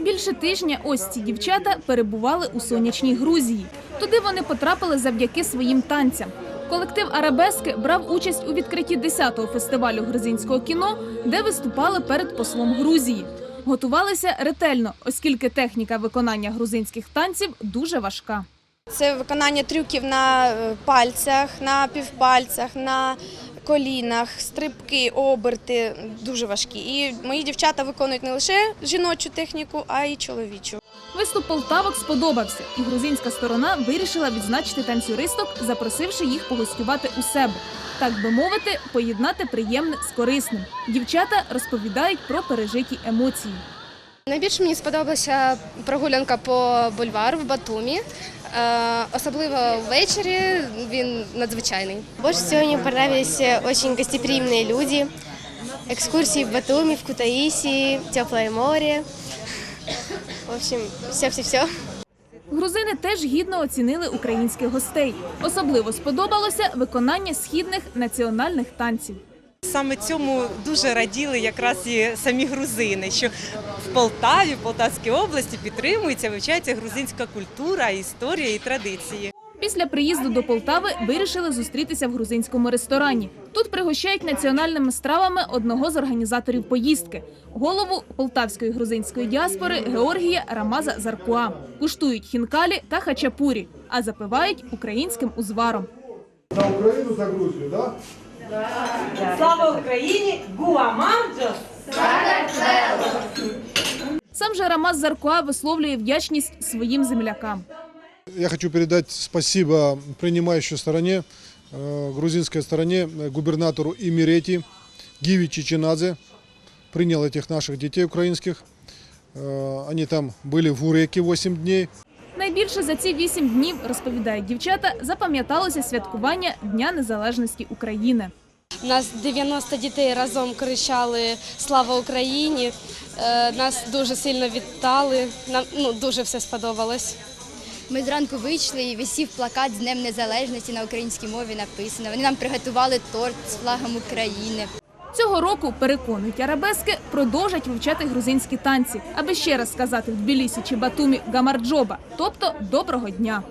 Більше тижня ось ці дівчата перебували у сонячній Грузії. Туди вони потрапили завдяки своїм танцям. Колектив Арабески брав участь у відкритті 10-го фестивалю грузинського кіно, де виступали перед послом Грузії. Готувалися ретельно, оскільки техніка виконання грузинських танців дуже важка. Це виконання трюків на е, пальцях, на півпальцях, на колінах, стрибки, оберти дуже важкі. І мої дівчата виконують не лише жіночу техніку, а й чоловічу. Виступ полтавок сподобався, і грузинська сторона вирішила відзначити танцюристок, запросивши їх погостювати у себе. Так би мовити, поєднати приємне з корисним. Дівчата розповідають про пережиті емоції. Найбільше мені сподобалася прогулянка по бульвару в Батумі. Е, Особливо ввечері він надзвичайний. Больше всего мне понравились э, очень гостеприимные люди. Экскурсии в Батуми, в Кутаиси, теплое море. В общем, все-все-все. Грузини теж гідно оцінили українських гостей. Особливо сподобалося виконання східних національних танців. Саме цьому дуже раділи якраз і самі грузини, що в Полтаві, в Полтавській області підтримується, вивчається грузинська культура, історія і традиції. Після приїзду до Полтави вирішили зустрітися в грузинському ресторані. Тут пригощають національними стравами одного з організаторів поїздки голову полтавської грузинської діаспори Георгія Рамаза Заркуа. Куштують хінкалі та хачапурі, а запивають українським узваром. За Україну, за Грузію, так? Слава Україні! Гуаманджо! Сам же Рамаз Заркуа висловлює вдячність своїм землякам. Я хочу передать спасибо принимающей стороне, э, грузинской стороне, э, губернатору Имерети Гиви Чеченадзе. Принял этих наших детей украинских. Э, Они там были в Гуреке 8 дней. Найбільше за ці вісім днів, розповідають дівчата, запам'яталося святкування Дня Незалежності України. У нас 90 дітей разом кричали Слава Україні! Е, Нас дуже сильно вітали. Нам ну, дуже все сподобалось. Ми зранку вийшли і висів плакат з Днем Незалежності на українській мові написано. Вони нам приготували торт з флагом України. Цього року, переконують арабески, продовжать вивчати грузинські танці, аби ще раз сказати в Тбілісі чи Батумі гамарджоба, тобто доброго дня.